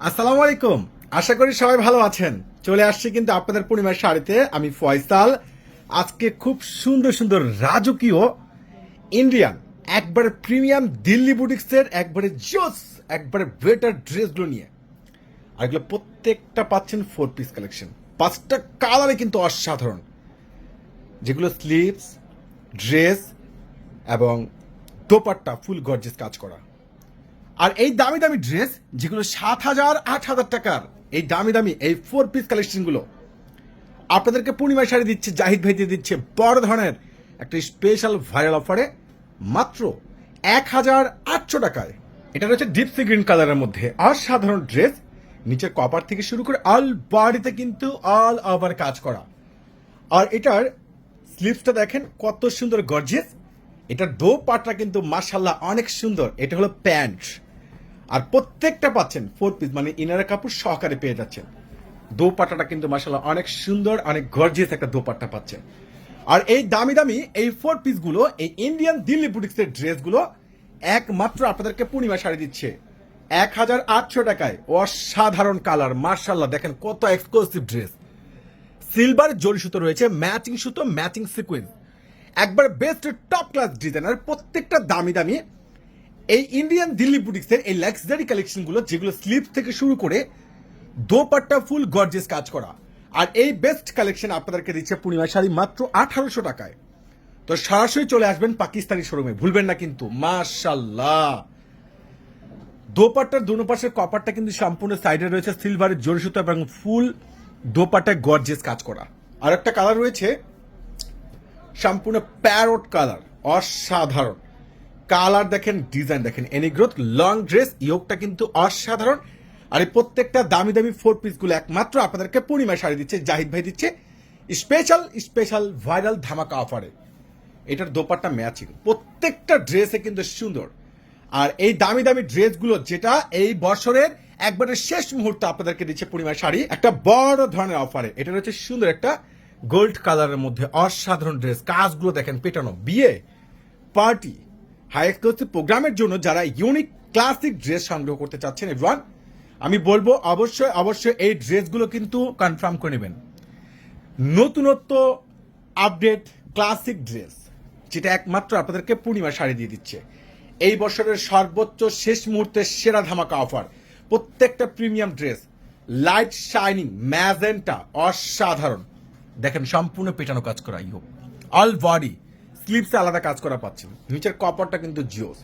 আসসালামু আলাইকুম। আশা করি সবাই ভালো আছেন। চলে আসছি কিন্তু আপনাদের পূর্ণিমার শাড়িতে, আমি ফয়সাল। আজকে খুব সুন্দর সুন্দর রাজকীয় ইন্ডিয়ান একবারে প্রিমিয়াম দিল্লি বুটিক্সের, একবারে জোস, একবারে বেটার ড্রেসগুলো নিয়ে। আর এগুলো প্রত্যেকটা পাচ্ছেন ফোর পিস কালেকশন পাঁচটা কালারে কিন্তু অসাধারণ। যেগুলো স্লিভস ড্রেস এবং দোপাট্টা ফুল গর্জেস কাজ করা। আর এই দামি দামি ড্রেস যেগুলো সাত হাজার, আট হাজার টাকার, এই দামি দামি, এই ফোর পিস কালেকশনগুলো আপনাদেরকে পূর্ণিমা শাড়ি দিচ্ছে, জাহিদ ভাই দিয়ে দিচ্ছে, বড় ধরনের একটা স্পেশাল ভাইরাল অফারে মাত্র এক হাজার আটশো টাকায়। এটা রয়েছে ডিপসি গ্রিন কালারের মধ্যে। অসাধারণ ড্রেস নিচের কপার থেকে শুরু করে অল বডিতে কিন্তু অল ওভার কাজ করা। আর এটার স্লিভসটা দেখেন, কত সুন্দর গর্জিয়াস এটার দো পাটটা কিন্তু মার্শাল্লাহ অনেক সুন্দর। এটা হলো প্যান্ট। আর প্রত্যেকটা পাচ্ছেন ফোর পিস মানে ইনারের কাপড় সহকারে পেয়ে যাচ্ছেন। দোপাট্টাটা কিন্তু মার্শাল্লাহ অনেক সুন্দর, অনেক গর্জিয়াস একটা দোপাট্টা পাচ্ছেন। আর এই দামি দামি এই ফোর পিসগুলো এই ইন্ডিয়ান দিল্লি বুটিক্সের ড্রেসগুলো একমাত্র আপনাদেরকে পূর্ণিমা শাড়ি দিচ্ছে। এক হাজার আটশো টাকায়, অসাধারণ কালার মার্শাল্লাহ দেখেন কত এক্সক্লুসিভ ড্রেস সিলভার জরি সুতো রয়েছে ম্যাচিং সুতো ম্যাচিং সিকুয়েন্স একবার বেস্ট টপ ক্লাস ডিজাইনার প্রত্যেকটা দামি দামি এই ইন্ডিয়ান দিল্লি বুটিক্সের এই লাক্সারি কালেকশনগুলো যেগুলো স্লিপ থেকে শুরু করে দোপাট্টা ফুল গর্জেস কাজ করা। আর এই বেস্ট কালেকশন আপনাদেরকে দিচ্ছে পূর্ণিমা শাড়ি মাত্র আঠারোশো টাকায়। তো সরাসরি চলে আসবেন পাকিস্তানি শোরুমে ভুলবেন না কিন্তু মাশাল্লাহ দোপাট্টার দুনো পাশের কপারটা কিন্তু সম্পূর্ণ সাইডে রয়েছে সিলভারের জরি সুতো এবং ফুল দোপাট্টায় গর্জেস কাজ করা। আর একটা কালার রয়েছে, সম্পূর্ণ প্যারোট কালার অসাধারণ। কালার দেখেন, ডিজাইন দেখেন এনি গ্রোথ লং ড্রেস ইয়োগটা কিন্তু অসাধারণ। আর এই প্রত্যেকটা দামি দামি ফোর পিসগুলো একমাত্র আপনাদেরকে পূর্ণিমায় শাড়ি দিচ্ছে, জাহিদ ভাই দিচ্ছে। স্পেশাল স্পেশাল ভাইরাল ধামাকা অফারে এটার দোপাট্টা ম্যাচিং প্রত্যেকটা ড্রেসে কিন্তু সুন্দর। আর এই দামি দামি ড্রেসগুলো যেটা এই বছরের একবারের শেষ মুহূর্তে আপনাদেরকে দিচ্ছে পূর্ণিমা শাড়ি, একটা বড় ধরনের অফারে এটা হচ্ছে সুন্দর একটা গোল্ড কালারের মধ্যে অসাধারণ ড্রেস কাজগুলো দেখেন, পেটানো। বিয়ে পার্টি হাই এক্সক্লুসিভ প্রোগ্রামের জন্য যারা ইউনিক ক্লাসিক ড্রেস সংগ্রহ করতে চাচ্ছেন এভরিওয়ান আমি বলব অবশ্যই অবশ্যই এই ড্রেসগুলো কিন্তু কনফার্ম করে নেবেন। নতুনত্ব আপডেট ক্লাসিক ড্রেস যেটা একমাত্র আপনাদেরকে পূর্ণিমা শাড়ি দিয়ে দিচ্ছে। এই বছরের সর্বোচ্চ শেষ মুহূর্তের সেরা ধামাকা অফার প্রত্যেকটা premium dress light shining magenta অসাধারণ। দেখেন, সম্পূর্ণ পেটানো কাজ করা ইহো অল বডি স্লিপসে আলাদা কাজ করা পাচ্ছেন। নিচের কপারটা কিন্তু জিওস।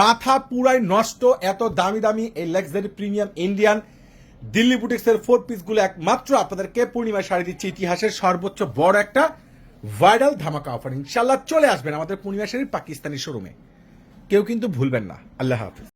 মাথা পুরাই নষ্ট, এত দামি দামি এই লাক্সারি প্রিমিয়াম ইন্ডিয়ান দিল্লি বুটিক্সের ফোর পিসগুলো একমাত্র আপনাদেরকে পূর্ণিমা শাড়ি দিচ্ছে। ইতিহাসের সর্বোচ্চ বড় একটা ভাইরাল ধামাকা অফার ইনশাল্লাহ চলে আসবেন আমাদের পূর্ণিমা শাড়ির পাকিস্তানি শোরুমে কেউ কিন্তু ভুলবেন না। আল্লাহ হাফিজ।